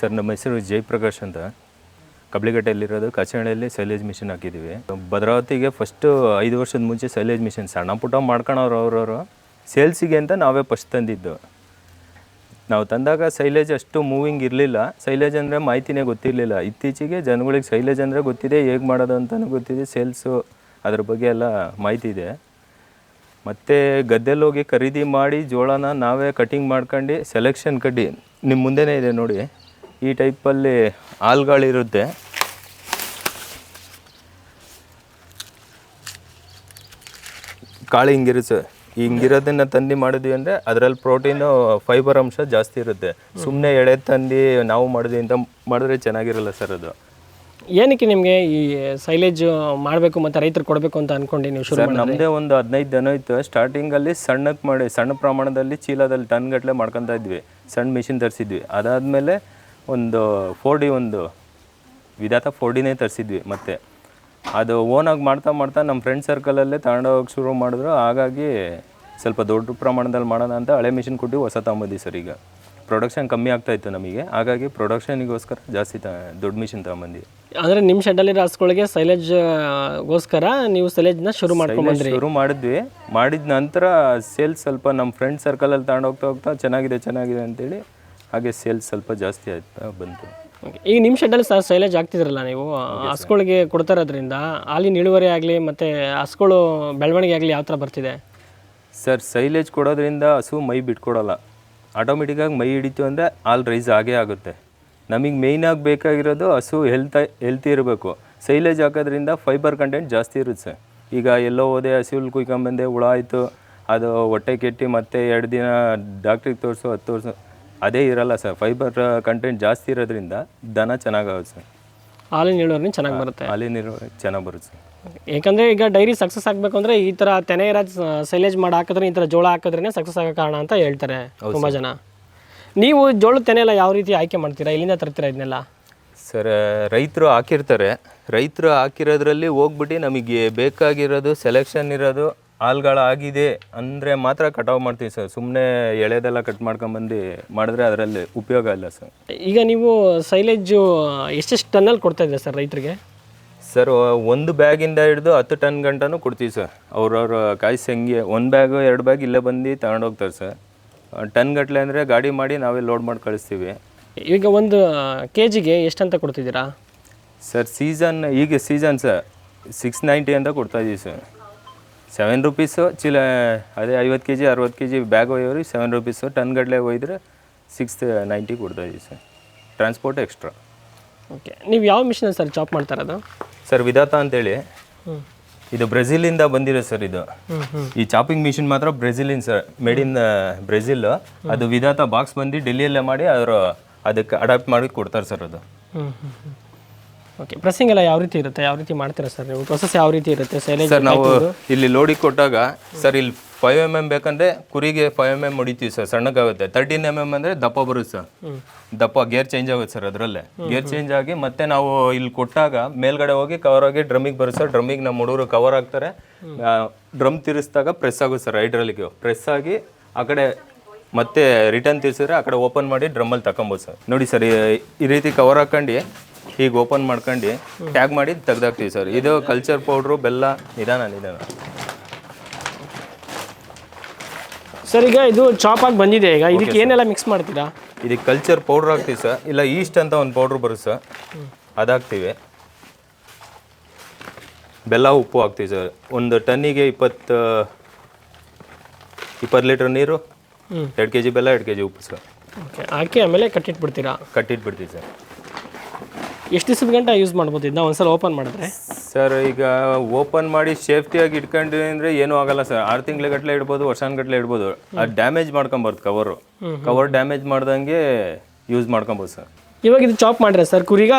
Sir, ನಮ್ಮ ಹೆಸರು ಜಯಪ್ರಕಾಶ್ ಅಂತ. ಕಬ್ಳಿಗಟ್ಟೆಯಲ್ಲಿರೋದು ಕಚೇಳಿಯಲ್ಲಿ ಸೈಲೇಜ್ ಮಿಷಿನ್ ಹಾಕಿದ್ದೀವಿ. ಭದ್ರಾವತಿಗೆ ಫಸ್ಟು ಐದು ವರ್ಷದ ಮುಂಚೆ ಸೈಲೇಜ್ ಮಿಷಿನ್, ಸಣ್ಣ ಪುಟ್ಟ ಮಾಡ್ಕೊಳೋರು ಅವ್ರವರು. ಸೇಲ್ಸಿಗೆ ಅಂತ ನಾವೇ ಫಸ್ಟ್ ತಂದಿದ್ದು. ನಾವು ತಂದಾಗ ಸೈಲೇಜ್ ಅಷ್ಟು ಮೂವಿಂಗ್ ಇರಲಿಲ್ಲ. ಸೈಲೇಜ್ ಅಂದರೆ ಮಾಹಿತಿನೇ ಗೊತ್ತಿರಲಿಲ್ಲ. ಇತ್ತೀಚೆಗೆ ಜನಗಳಿಗೆ ಸೈಲೇಜ್ ಅಂದರೆ ಗೊತ್ತಿದೆ, ಹೇಗೆ ಮಾಡೋದು ಅಂತಲೂ ಗೊತ್ತಿದೆ ಸೇಲ್ಸು ಅದ್ರ ಬಗ್ಗೆ ಎಲ್ಲ ಮಾಹಿತಿ ಇದೆ. ಮತ್ತು ಗದ್ದೆಲ್ಲಿ ಹೋಗಿ ಖರೀದಿ ಮಾಡಿ ಜೋಳನ ನಾವೇ ಕಟಿಂಗ್ ಮಾಡ್ಕೊಂಡು ಸೆಲೆಕ್ಷನ್ ಕಡ್ಡಿ ನಿಮ್ಮ ಮುಂದೆನೇ ಇದೆ ನೋಡಿ. ಈ ಟೈಪಲ್ಲಿ ಹಾಲ್ಗಳಿರುತ್ತೆ ಕಾಳು ಹಿಂಗಿರುತ್ತೆ ಹಿಂಗಿರೋದನ್ನ ತಂದು ಮಾಡಿದ್ವಿ ಅಂದರೆ ಅದರಲ್ಲಿ ಪ್ರೋಟೀನು ಫೈಬರ್ ಅಂಶ ಜಾಸ್ತಿ ಇರುತ್ತೆ. ಸುಮ್ಮನೆ ಎಳೆ ತಂದು ನಾವು ಮಾಡಿದ್ವಿ ಅಂತ ಮಾಡಿದ್ರೆ ಚೆನ್ನಾಗಿರಲ್ಲ ಸರ್ ಅದು. ಏನಕ್ಕೆ ನಿಮಗೆ ಈ ಸೈಲೇಜ್ ಮಾಡಬೇಕು ಮತ್ತು ರೈತರು ಕೊಡಬೇಕು ಅಂತ ಅನ್ಕೊಂಡು ನೀವು ಶುರು ಸರ್ ನಮ್ಮದೇ ಒಂದು ಹದಿನೈದು ದನ ಇತ್ತು. ಸ್ಟಾರ್ಟಿಂಗಲ್ಲಿ ಸಣ್ಣಕ್ಕೆ ಮಾಡಿ ಸಣ್ಣ ಪ್ರಮಾಣದಲ್ಲಿ ಚೀಲದಲ್ಲಿ ಟನ್ಗಟ್ಟಲೆ ಮಾಡ್ಕೊತಾ ಇದ್ವಿ. ಸಣ್ಣ ಮಿಷಿನ್ ತರಿಸಿದ್ವಿ. ಅದಾದಮೇಲೆ ಒಂದು ಫೋರ್ ಡಿ ಒಂದು ವಿಧಾತ ಫೋರ್ ಡಿನೇ ತರಿಸಿದ್ವಿ ಮತ್ತೆ. ಅದು ಓನಾಗಿ ಮಾಡ್ತಾ ಮಾಡ್ತಾ ನಮ್ಮ ಫ್ರೆಂಡ್ ಸರ್ಕಲಲ್ಲೇ ತಗೊಂಡೋಗಿ ಶುರು ಮಾಡಿದ್ರು. ಹಾಗಾಗಿ ಸ್ವಲ್ಪ ದೊಡ್ಡ ಪ್ರಮಾಣದಲ್ಲಿ ಮಾಡೋಣ ಅಂತ ಹಳೆ ಮಿಷಿನ್ ಕೊಟ್ಟು ಹೊಸ ತಗೊಂಬಿದ್ವಿ ಸರ್ ಈಗ. ಪ್ರೊಡಕ್ಷನ್ ಕಮ್ಮಿ ಆಗ್ತಾ ಇತ್ತು ನಮಗೆ. ಹಾಗಾಗಿ ಪ್ರೊಡಕ್ಷನಿಗೋಸ್ಕರ ಜಾಸ್ತಿ ತ ದೊಡ್ಡ ಮಿಷಿನ್ ತಗೊಂಬಂದ್ವಿ. ಅಂದರೆ ನಿಮ್ಮ ಶೆಡ್ಡಲ್ಲಿರೋ ಹಸುಗಳಿಗೆ ಸೈಲೇಜ್ಗೋಸ್ಕರ ನೀವು ಸೈಲೇಜ್ನ ಶುರು ಮಾಡ್ಕೊಂಡ್ಬಂದ್ರಿ ಶುರು ಮಾಡಿದ್ವಿ. ಮಾಡಿದ ನಂತರ ಸೇಲ್ಸ್ ಸ್ವಲ್ಪ ನಮ್ಮ ಫ್ರೆಂಡ್ ಸರ್ಕಲಲ್ಲಿ ತಗೊಂಡು ಹೋಗ್ತಾ ಹೋಗ್ತಾ ಚೆನ್ನಾಗಿದೆ ಚೆನ್ನಾಗಿದೆ ಅಂತೇಳಿ ಹಾಗೆ ಸೇಲ್ಸ್ ಸ್ವಲ್ಪ ಜಾಸ್ತಿ ಆಯ್ತಾ ಬಂತು. Okay. ಈಗ ನಿಮ್ಮ ಶೆಡ್ಡಲ್ಲಿ ಸಹ ಸೈಲೇಜ್ ಆಗ್ತಿದ್ರಲ್ಲ ನೀವು? ಹಸುಗಳಿಗೆ ಕೊಡ್ತಾ ಇರೋದ್ರಿಂದ ಹಾಲಿನ ಇಳುವರಿ ಆಗಲಿ ಮತ್ತು ಹಸುಗಳು ಬೆಳವಣಿಗೆ ಆಗಲಿ ಯಾವ ಥರ ಬರ್ತಿದೆ? ಸರ್ ಸೈಲೇಜ್ ಕೊಡೋದ್ರಿಂದ ಹಸು ಮೈ ಬಿಟ್ಕೊಡಲ್ಲ. ಆಟೋಮೆಟಿಕ್ಕಾಗಿ ಮೈ ಹಿಡಿತು ಅಂದರೆ ಹಾಲು ರೈಸ್ ಆಗೇ ಆಗುತ್ತೆ. ನಮಗೆ ಮೇಯ್ನಾಗಿ ಬೇಕಾಗಿರೋದು ಹಸು ಹೆಲ್ತ್ ಹೆಲ್ತಿ ಇರಬೇಕು. ಸೈಲೇಜ್ ಹಾಕೋದ್ರಿಂದ ಫೈಬರ್ ಕಂಟೆಂಟ್ ಜಾಸ್ತಿ ಇರುತ್ತೆ ಸರ್ ಈಗ ಎಲ್ಲೋ ಹೋದೆ ಹಸು ಹುಲ್ ಕುಯ್ಕೊಂಬಂದೆ ಹುಳ ಆಯಿತು ಅದು ಹೊಟ್ಟೆ ಕೆಟ್ಟಿ ಮತ್ತೆ ಎರಡು ದಿನ ಡಾಕ್ಟ್ರಿಗೆ ತೋರಿಸು ಹತ್ತು ತೋರಿಸು. ಅದೇ ಇರಲ್ಲ ಸರ್. ಫೈಬರ್ ಕಂಟೆಂಟ್ ಜಾಸ್ತಿ ಇರೋದ್ರಿಂದ ದನ ಚೆನ್ನಾಗಾಗುತ್ತೆ ಸರ್. ಹಾಲಿನ ಇಳುವರಿ ಚೆನ್ನಾಗಿ ಬರುತ್ತೆ. ಹಾಲಿನ ಚೆನ್ನಾಗಿ ಬರುತ್ತೆ ಏಕೆಂದರೆ ಯಾಕಂದರೆ ಈಗ ಡೈರಿ ಸಕ್ಸಸ್ ಆಗಬೇಕು ಅಂದರೆ ಈ ಥರ ತೆನೆ ಇರ ಸೈಲೇಜ್ ಮಾಡಿ ಹಾಕಿದ್ರೆ ಈ ಥರ ಜೋಳ ಹಾಕಿದ್ರೇ ಸಕ್ಸಸ್ ಆಗೋ ಕಾರಣ ಅಂತ ಹೇಳ್ತಾರೆ ತುಂಬ ಜನ. ನೀವು ಜೋಳದ ತೆನೆ ಎಲ್ಲ ಯಾವ ರೀತಿ ಆಯ್ಕೆ ಮಾಡ್ತೀರಾ? ಇಲ್ಲಿಂದ ತರ್ತೀರಾ ಇದನ್ನೆಲ್ಲ? ಸರ್ ರೈತರು ಹಾಕಿರ್ತಾರೆ. ರೈತರು ಹಾಕಿರೋದ್ರಲ್ಲಿ ಹೋಗ್ಬಿಟ್ಟು ನಮಗೆ ಬೇಕಾಗಿರೋದು ಸೆಲೆಕ್ಷನ್ ಇರೋದು ಹಾಲ್ಗಳಾಗಿದೆ ಅಂದರೆ ಮಾತ್ರ ಕಟಾವು ಮಾಡ್ತೀವಿ ಸರ್ ಸುಮ್ಮನೆ ಎಳೆದೆಲ್ಲ ಕಟ್ ಮಾಡ್ಕೊಂಬಂದು ಮಾಡಿದ್ರೆ ಅದರಲ್ಲಿ ಉಪಯೋಗ ಇಲ್ಲ ಸರ್ ಈಗ ನೀವು ಸೈಲೇಜು ಎಷ್ಟೆಷ್ಟು ಟನ್ನಲ್ಲಿ ಕೊಡ್ತಾ ಇದ್ದೀರಾ ಸರ್ ರೈತರಿಗೆ? ಸರ್ ಒಂದು ಬ್ಯಾಗಿಂದ ಹಿಡಿದು ಹತ್ತು ಟನ್ ಗಂಟನೂ ಕೊಡ್ತೀವಿ ಸರ್ ಅವ್ರವ್ರ ಕಾಯಿಸಿ ಹೆಂಗೆ ಒಂದು ಬ್ಯಾಗು ಎರಡು ಬ್ಯಾಗ್ ಇಲ್ಲೇ ಬಂದು ತಗೊಂಡೋಗ್ತಾರೆ ಸರ್ ಟನ್ ಗಟ್ಟಲೆ ಅಂದರೆ ಗಾಡಿ ಮಾಡಿ ನಾವೇ ಲೋಡ್ ಮಾಡಿ ಕಳಿಸ್ತೀವಿ. ಈಗ ಒಂದು ಕೆ ಜಿಗೆ ಎಷ್ಟಂತ ಕೊಡ್ತಿದ್ದೀರಾ? ಸರ್ ಸೀಸನ್ ಈಗ ಸೀಸನ್ ಸರ್ ಸಿಕ್ಸ್ ನೈಂಟಿ ಅಂತ ಕೊಡ್ತಾ ಇದೀವಿ ಸರ್ ಸೆವೆನ್ ರುಪೀಸು ಚೀಲ ಅದೇ ಐವತ್ತು ಕೆ ಜಿ ಅರವತ್ತು ಕೆ ಜಿ ಬ್ಯಾಗ್ ಒಯ್ಯೋರಿಗೆ ಸೆವೆನ್ ರುಪೀಸು ಟನ್ ಗಟ್ಟಲೆ ಒಯ್ದರೆ ಸಿಕ್ಸ್ ನೈಂಟಿ ಕೊಡ್ತಾ ಸರ್. ಟ್ರಾನ್ಸ್ಪೋರ್ಟ್ ಎಕ್ಸ್ಟ್ರಾ ಓಕೆ ನೀವು ಯಾವ ಮಿಷನ್ ಸರ್ ಚಾಪ್ ಮಾಡ್ತಾರದು ಸರ್ ವಿಧಾತ ಅಂತೇಳಿ. ಇದು ಬ್ರೆಜಿಲಿಂದ ಬಂದಿರೋ ಸರ್ ಇದು. ಈ ಚಾಪಿಂಗ್ ಮಿಷಿನ್ ಮಾತ್ರ ಬ್ರೆಜಿಲಿನ್ ಸರ್ ಮೇಡ್ ಇನ್ ಬ್ರೆಜಿಲ್. ಅದು ವಿಧಾತ ಬಾಕ್ಸ್ ಬಂದು ಡೆಲ್ಲಿಯಲ್ಲೇ ಮಾಡಿ ಅದರ ಅದಕ್ಕೆ ಅಡಾಪ್ಟ್ ಮಾಡಿ ಕೊಡ್ತಾರೆ ಸರ್ ಅದು. ಓಕೆ ಪ್ರೆಸ್ಸಿಂಗ್ ಎಲ್ಲ ಯಾವ ರೀತಿ ಇರುತ್ತೆ? ಯಾವ ರೀತಿ ಮಾಡ್ತೀರಾ ಸರ್ ನೀವು? ಪ್ರೊಸೆಸ್ ಯಾವ ರೀತಿ ಇರುತ್ತೆ? ಸೈಲೇಜ್ ಸರ್ ನಾವು ಇಲ್ಲಿ ಲೋಡಿಗೆ ಕೊಟ್ಟಾಗ ಸರ್ ಇಲ್ಲಿ ಫೈವ್ ಎಂ ಎಂ ಬೇಕಂದ್ರೆ ಕುರಿಗೆ ಫೈವ್ ಎಂ ಎಂ ಹೊಡಿತೀವಿ ಸರ್ ಸಣ್ಣಗಾಗುತ್ತೆ. ತರ್ಟೀನ್ ಎಂ ಎಂ ಅಂದರೆ ದಪ್ಪ ಬರುತ್ತೆ ಸರ್ ದಪ್ಪ ಗೇರ್ ಚೇಂಜ್ ಆಗುತ್ತೆ ಸರ್ ಅದರಲ್ಲೇ. ಗೇರ್ ಚೇಂಜ್ ಆಗಿ ಮತ್ತೆ ನಾವು ಇಲ್ಲಿ ಕೊಟ್ಟಾಗ ಮೇಲ್ಗಡೆ ಹೋಗಿ ಕವರ್ ಆಗಿ ಡ್ರಮ್ಮಿಗೆ ಬರುತ್ತೆ ಸರ್ ಡ್ರಮ್ಮಿಗೆ ನಮ್ಮ ಹುಡುಗರು ಕವರ್ ಆಗ್ತಾರೆ ಡ್ರಮ್ ತಿರ್ಸಿದಾಗ ಪ್ರೆಸ್ ಆಗುತ್ತೆ ಸರ್ ಹೈಡ್ರಾಲಿಕ್ ಪ್ರೆಸ್ ಆಗಿ ಆ ಕಡೆ ಮತ್ತೆ ರಿಟರ್ನ್ ತಿರ್ಸಿದ್ರೆ ಆ ಕಡೆ ಓಪನ್ ಮಾಡಿ ಡ್ರಮ್ಮಲ್ಲಿ ತಗೊಬೋದು ಸರ್ ನೋಡಿ ಸರ್ ಈ ರೀತಿ ಕವರ್ ಹಾಕೊಂಡು ಹೀಗೆ ಓಪನ್ ಮಾಡ್ಕೊಂಡು ಟ್ಯಾಗ್ ಮಾಡಿ ತೆಗ್ದಾಕ್ತೀವಿ ಸರ್. ಇದು ಕಲ್ಚರ್ ಪೌಡ್ರು ಬೆಲ್ಲ ನಿಧಾನ ನಿಧಾನ. ಸರ್ ಈಗ ಇದು ಚಾಪ್ ಆಗಿ ಬಂದಿದೆ ಈಗ. ಇದಕ್ಕೆ ಏನೆಲ್ಲ ಮಿಕ್ಸ್ ಮಾಡ್ತೀರಾ? ಇದಕ್ಕೆ ಕಲ್ಚರ್ ಪೌಡ್ರ್ ಹಾಕ್ತೀವಿ ಸರ್ ಇಲ್ಲ ಈಸ್ಟ್ ಅಂತ ಒಂದು ಪೌಡ್ರ್ ಬರುತ್ತೆ ಸರ್ ಅದಾಕ್ತೀವಿ. ಬೆಲ್ಲ ಉಪ್ಪು ಹಾಕ್ತೀವಿ ಸರ್ ಒಂದು ಟನ್ನಿಗೆ ಇಪ್ಪತ್ತು ಇಪ್ಪತ್ತು ಲೀಟ್ರ್ ನೀರು. ಎರಡು ಕೆ ಜಿ ಬೆಲ್ಲ ಎರಡು ಕೆ ಜಿ ಉಪ್ಪು ಸರ್ ಓಕೆ ಹಾಕಿ ಆಮೇಲೆ ಕಟ್ಟಿಟ್ಬಿಡ್ತೀರಾ? ಕಟ್ಟಿಟ್ಬಿಡ್ತೀವಿ ಸರ್ ಎಷ್ಟು ದಿವಸದ ಗಂಟೆ ಯೂಸ್ ಮಾಡ್ಬೋದು? ಇದನ್ನ ಒಂದ್ಸಲ ಓಪನ್ ಮಾಡಿದ್ರೆ? ಸರ್ ಈಗ ಓಪನ್ ಮಾಡಿ ಸೇಫ್ಟಿಯಾಗಿ ಇಟ್ಕೊಂಡ್ರಿ ಅಂದರೆ ಏನೂ ಆಗಲ್ಲ ಸರ್ ಆರು ತಿಂಗಳ ಗಟ್ಟಲೆ ಇಡ್ಬೋದು ವರ್ಷಾನ್ಗಟ್ಲೆ ಇಡ್ಬೋದು. ಅದು ಡ್ಯಾಮೇಜ್ ಮಾಡ್ಕೊಂಬಾರ್ದು ಕವರು ಕವರ್ ಡ್ಯಾಮೇಜ್ ಮಾಡ್ದಂಗೆ ಯೂಸ್ ಮಾಡ್ಕೊಬೋದು ಸರ್ ಇವಾಗ ಇದು ಚಾಪ್ ಮಾಡ್ರೆ ಸರ್ ಕುರಿಗ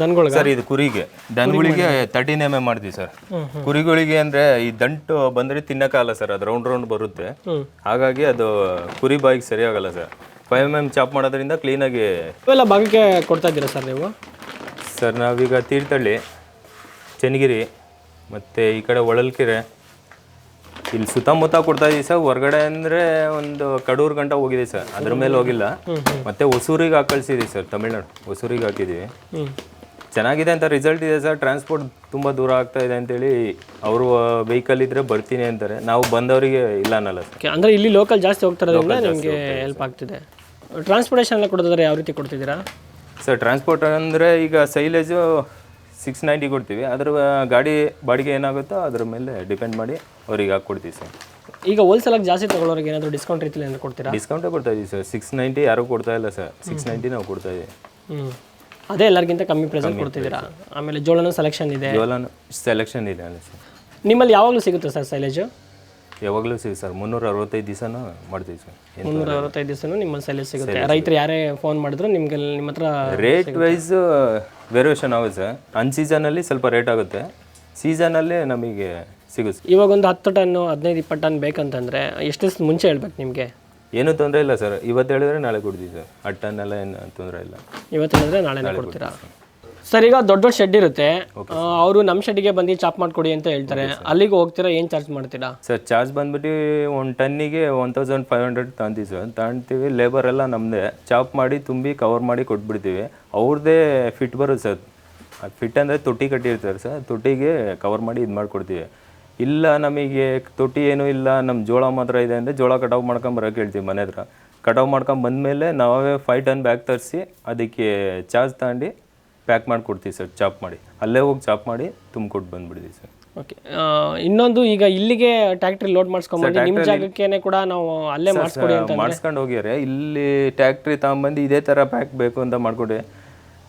ದನಗಳಿಗೆ? ಸರ್ ಇದು ಕುರಿಗೆ. ದನಗಳಿಗೆ ತರ್ಟೀನ್ ಎಂ ಎಂ ಮಾಡ್ತೀವಿ ಸರ್ ಕುರಿಗಳಿಗೆ ಅಂದ್ರೆ ಈ ದಂಟು ಬಂದ್ರೆ ತಿನ್ನಕ್ಕಾಗಲ್ಲ ಸರ್ ಅದು ರೌಂಡ್ ರೌಂಡ್ ಬರುತ್ತೆ. ಹಾಗಾಗಿ ಅದು ಕುರಿ ಬಾಯಿಗೆ ಸರಿ ಆಗಲ್ಲ sir five M M chop ಮಾಡೋದ್ರಿಂದ ಕ್ಲೀನಾಗಿ ಇವೆಲ್ಲ ಭಾಗಕ್ಕೆ ಕೊಡ್ತಾ ಇದ್ದೀರಾ ಸರ್ ನೀವು? ಸರ್ ನಾವೀಗ ತೀರ್ಥಹಳ್ಳಿ ಚನ್ನಗಿರಿ ಮತ್ತು ಈ ಕಡೆ ಹೊಳಲ್ಕೆರೆ. ಇಲ್ಲಿ ಸುತ್ತಮುತ್ತ ಕೊಡ್ತಾ ಇದೀವಿ ಸರ್. ಹೊರಗಡೆ ಅಂದರೆ ಒಂದು ಕಡೂರು ಗಂಟ ಹೋಗಿದೆ ಸರ್. ಅದ್ರ ಮೇಲೆ ಹೋಗಿಲ್ಲ. ಮತ್ತೆ ಹೊಸೂರಿಗೆ ಹಾಕಿ ಸರ್ ತಮಿಳ್ನಾಡು. ಹೊಸೂರಿಗೆ ಹಾಕಿದ್ದೀವಿ ಚೆನ್ನಾಗಿದೆ ಅಂತ ರಿಸಲ್ಟ್ ಇದೆ ಸರ್. ಟ್ರಾನ್ಸ್ಪೋರ್ಟ್ ತುಂಬ ದೂರ ಆಗ್ತಾ ಇದೆ ಅಂತೇಳಿ ಅವರು ವೆಹಿಕಲ್ ಇದ್ರೆ ಬರ್ತೀನಿ ಅಂತಾರೆ. ನಾವು ಬಂದವರಿಗೆ ಇಲ್ಲ ಅನ್ನಲ್ಲ ಸರ್. ಓಕೆ ಅಂದರೆ ಇಲ್ಲಿ ಲೋಕಲ್ ಜಾಸ್ತಿ ಹೋಗ್ತಾರೆ ನಿಮಗೆ ಹೆಲ್ಪ್ ಆಗ್ತಿದೆ. ಟ್ರಾನ್ಸ್ಪೋರ್ಟೇಷನ್ ಎಲ್ಲ ಕೊಡೋದಾದ್ರೆ ಯಾವ ರೀತಿ ಕೊಡ್ತಿದ್ದೀರಾ? ಸರ್ ಟ್ರಾನ್ಸ್ಪೋರ್ಟ್ ಅಂದರೆ ಈಗ ಸೈಲೇಜು ಸಿಕ್ಸ್ ನೈಂಟಿ ಕೊಡ್ತೀವಿ. ಅದ್ರ ಗಾಡಿ ಬಾಡಿಗೆ ಏನಾಗುತ್ತೋ ಅದ್ರ ಮೇಲೆ ಡಿಪೆಂಡ್ ಮಾಡಿ ಅವ್ರಿಗೆ ಹಾಕ್ಕೊಡ್ತೀವಿ ಸರ್ ಈಗ ಹೋಲ್ಸೇಲಾಗಿ ಜಾಸ್ತಿ ತಗೊಳ್ಳೋರಿಗೆ ಏನಾದರೂ ಡಿಸ್ಕೌಂಟ್ ರೀತಿಯಲ್ಲಿ ಏನಾದ್ರು ಕೊಡ್ತೀರಾ? ಡಿಸ್ಕೌಂಟೇ ಕೊಡ್ತಾ ಇದೀವಿ ಸರ್ ಸಿಕ್ಸ್ ನೈಂಟಿ ಯಾರೂ ಕೊಡ್ತಾ ಇಲ್ಲ ಸರ್ ಸಿಕ್ಸ್ ನೈಂಟಿ ನಾವು ಕೊಡ್ತಾ ಇದೀವಿ. ಹ್ಞೂ ಅದೇ ಎಲ್ಲರಿಗಿಂತ ಕಮ್ಮಿ ಪ್ರೈಸಲ್ಲಿ ಕೊಡ್ತಿದ್ದೀರಾ ಆಮೇಲೆ ಜೋಳನೂ ಸೆಲೆಕ್ಷನ್ ಇದೆ. ಜೋಳನ ಸೆಲೆಕ್ಷನ್ ಇದೆ ಅಲ್ಲ ಸರ್ ನಿಮ್ಮಲ್ಲಿ ಯಾವಾಗಲೂ ಸಿಗುತ್ತೆ ಸರ್ ಸೈಲೇಜು ಯಾವಾಗಲೂ ಸಿಗುತ್ತೆ ಸರ್. ಮುನ್ನೂರ ಅರವತ್ತೈದು ದಿವಸನೂ ಮಾಡ್ತೀವಿ ಸರ್. ಏನು ಮುನ್ನೂರ ಅರವತ್ತೈದು ದಿವಸನೂ ನಿಮ್ಮ ಸೈಲೇಜ್ ಸಿಗುತ್ತೆ. ರೈತರು ಯಾರೇ ಫೋನ್ ಮಾಡಿದ್ರು ನಿಮಗೆ ನಿಮ್ಮ ಹತ್ರ ರೇಟ್ ವೈಸ್ ವೇರಿಯೇಷನ್ ಆಗುತ್ತೆ ಸರ್. ಅನ್ ಸೀಸನಲ್ಲಿ ಸ್ವಲ್ಪ ರೇಟ್ ಆಗುತ್ತೆ. ಸೀಸನಲ್ಲೇ ನಮಗೆ ಸಿಗುತ್ತೆ ಸರ್. ಇವಾಗ ಒಂದು ಹತ್ತು ಟನ್ನು ಹದಿನೈದು ಇಪ್ಪತ್ತು ಟನ್ ಬೇಕಂತಂದ್ರೆ ಎಷ್ಟು ದಿವಸ ಮುಂಚೆ ಹೇಳ್ಬೇಕು ನಿಮಗೆ? ಏನೂ ತೊಂದರೆ ಇಲ್ಲ ಸರ್. ಇವತ್ತು ಹೇಳಿದ್ರೆ ನಾಳೆ ಕೊಡ್ತೀವಿ ಸರ್. ಅಟ್ಟನ್ ಟನ್ನೆಲ್ಲ ಏನು ತೊಂದರೆ ಇಲ್ಲ. ಇವತ್ತು ಹೇಳಿದ್ರೆ ನಾಳೆನೇ ಕೊಡ್ತೀರಾ? ಸರ್ ಈಗ ದೊಡ್ಡ ದೊಡ್ಡ ಶೆಡ್ ಇರುತ್ತೆ. ಅವರು ನಮ್ಮ ಶೆಡ್ಗೆ ಬಂದು ಚಾಪ್ ಮಾಡಿಕೊಡಿ ಅಂತ ಹೇಳ್ತಾರೆ. ಅಲ್ಲಿಗೆ ಹೋಗ್ತೀರಾ ಏನು ಚಾರ್ಜ್ ಮಾಡ್ತೀರಾ? ಸರ್ ಚಾರ್ಜ್ ಬಂದ್ಬಿಟ್ಟು ಒಂದು ಟನ್ನಿಗೆ ಒನ್ ತೌಸಂಡ್ ಫೈವ್ ಹಂಡ್ರೆಡ್ ತಗೊಂತೀವಿ ಸರ್ ತಗೊಂತೀವಿ ಲೇಬರ್ ಎಲ್ಲ ನಮ್ಮದೇ ಚಾಪ್ ಮಾಡಿ ತುಂಬಿ ಕವರ್ ಮಾಡಿ ಕೊಟ್ಬಿಡ್ತೀವಿ. ಅವ್ರದ್ದೇ ಫಿಟ್ ಬರುತ್ತೆ ಸರ್ ಫಿಟ್ ಅಂದರೆ ತೊಟ್ಟಿ ಕಟ್ಟಿರ್ತಾರೆ ಸರ್ ತೊಟ್ಟಿಗೆ ಕವರ್ ಮಾಡಿ ಇದು ಮಾಡಿಕೊಡ್ತೀವಿ. ಇಲ್ಲ ನಮಗೆ ತೊಟ್ಟಿ ಏನೂ ಇಲ್ಲ ನಮ್ಮ ಜೋಳ ಮಾತ್ರ ಇದೆ ಅಂದರೆ ಜೋಳ ಕಟಾವು ಮಾಡ್ಕೊಂಡು ಬರೋಕೆ ಹೇಳ್ತೀವಿ ಮನೆ ಹತ್ರ. ಕಟಾವು ಮಾಡ್ಕೊಂಡು ಬಂದಮೇಲೆ ನಾವೇ ಫೈವ್ ಟನ್ ಬ್ಯಾಗ್ ತರಿಸಿ ಅದಕ್ಕೆ ಚಾರ್ಜ್ ತಗೊಂಡು ಪ್ಯಾಕ್ ಮಾಡಿ ಕೊಡ್ತೀವಿ ಸರ್ ಚಾಪ್ ಮಾಡಿ. ಅಲ್ಲೇ ಹೋಗಿ ಚಾಪ್ ಮಾಡಿ ತುಂಬಿಕೊಟ್ಟು ಬಂದ್ಬಿಡ್ತೀವಿ ಸರ್. ಓಕೆ ಇನ್ನೊಂದು ಈಗ ಇಲ್ಲಿಗೆ ಟ್ಯಾಕ್ಟ್ರಿ ಲೋಡ್ ಮಾಡಿಸ್ಕೊಂಡ್ಬಂದು ನಿಮ್ಮ ಜಾಗಕ್ಕೇನೆ ಕೂಡ ನಾವು ಅಲ್ಲೇ ಮಾಡಿಸ್ಕೊಡಿ ಅಂತ ಮಾಡಿಸ್ಕೊಂಡು ಹೋಗ್ಯಾರೆ ಇಲ್ಲಿ ಟ್ಯಾಕ್ಟ್ರಿ ತಗೊಂಬಂದು ಇದೇ ಥರ ಪ್ಯಾಕ್ ಬೇಕು ಅಂತ ಮಾಡಿಕೊಡಿ.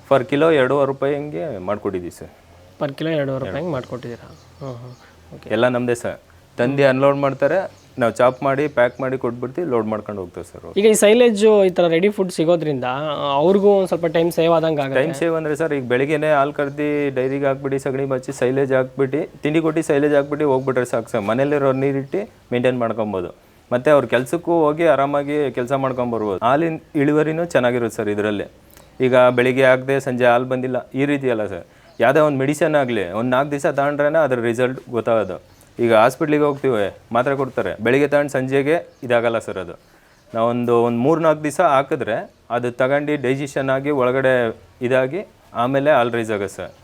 ಪರ್ ಕಿಲೋ ಎರಡೂವರೆ ರೂಪಾಯಿ ಹಂಗೆ ಮಾಡಿಕೊಟ್ಟಿದ್ವಿ ಸರ್. ಪರ್ ಕಿಲೋ ಎರಡೂವರೆ ರೂಪಾಯಿ ಹಂಗೆ ಮಾಡಿಕೊಟ್ಟಿದ್ದೀರಾ? ಹಾಂ ಹಾಂ ಓಕೆ. ಎಲ್ಲ ನಮ್ಮದೇ ಸರ್. ತಂದು ಅನ್ಲೋಡ್ ಮಾಡ್ತಾರೆ ನಾವು ಚಾಪ್ ಮಾಡಿ ಪ್ಯಾಕ್ ಮಾಡಿ ಕೊಟ್ಬಿಡ್ತೀವಿ ಲೋಡ್ ಮಾಡ್ಕೊಂಡು ಹೋಗ್ತೇವೆ ಸರ್ ಈಗ ಈ ಸೈಲೇಜ್ ಈ ಥರ ರೆಡಿ ಫುಡ್ ಸಿಗೋದ್ರಿಂದ ಅವ್ರಿಗೂ ಒಂದು ಸ್ವಲ್ಪ ಟೈಮ್ ಸೇವ್ ಆದಂಗೆ ಆಗುತ್ತೆ. ಟೈಮ್ ಸೇವ್ ಅಂದರೆ ಸರ್ ಈಗ ಬೆಳಿಗ್ಗೆನೇ ಹಾಲು ಕರ್ದು ಡೈರಿಗೆ ಹಾಕ್ಬಿಟ್ಟು ಸಗಣಿ ಬಚ್ಚಿ ಸೈಲೇಜ್ ಹಾಕ್ಬಿಟ್ಟು ತಿಂಡಿ ಕೊಟ್ಟು ಸೈಲೇಜ್ ಹಾಕ್ಬಿಟ್ಟು ಹೋಗ್ಬಿಟ್ರೆ ಸಾಕು ಸರ್. ಮನೇಲಿರೋ ನೀರಿಟ್ಟು ಮೇಂಟೈನ್ ಮಾಡ್ಕೊಬೋದು. ಮತ್ತು ಅವ್ರ ಕೆಲಸಕ್ಕೂ ಹೋಗಿ ಆರಾಮಾಗಿ ಕೆಲಸ ಮಾಡ್ಕೊಂಬರ್ಬೋದು ಹಾಲಿನ ಇಳುವರಿನೂ ಚೆನ್ನಾಗಿರುತ್ತೆ ಸರ್ ಇದರಲ್ಲಿ. ಈಗ ಬೆಳಿಗ್ಗೆ ಆಗದೆ ಸಂಜೆ ಹಾಲು ಬಂದಿಲ್ಲ ಈ ರೀತಿ ಅಲ್ಲ ಸರ್. ಯಾವುದೇ ಒಂದು ಮೆಡಿಸನ್ ಆಗಲಿ ಒಂದು ನಾಲ್ಕು ದಿವಸ ತಗೊಂಡ್ರೇ ಅದ್ರ ರಿಸಲ್ಟ್ ಗೊತ್ತಾಗೋದು. ಈಗ ಹಾಸ್ಪಿಟ್ಲಿಗೆ ಹೋಗ್ತೀವಿ, ಮಾತ್ರೆ ಕೊಡ್ತಾರೆ. ಬೆಳಿಗ್ಗೆ ತಗೊಂಡು ಸಂಜೆಗೆ ಇದಾಗಲ್ಲ ಸರ್ ಅದು. ನಾವೊಂದು ಒಂದು ಮೂರು ನಾಲ್ಕು ದಿವಸ ಹಾಕಿದ್ರೆ ಅದು ತಗೊಂಡು ಡೈಜೆಷನ್ ಆಗಿ ಒಳಗಡೆ ಇದಾಗಿ ಆಮೇಲೆ ಆಲ್ರೈಸ್ ರೈಸ್ ಆಗುತ್ತೆ ಸರ್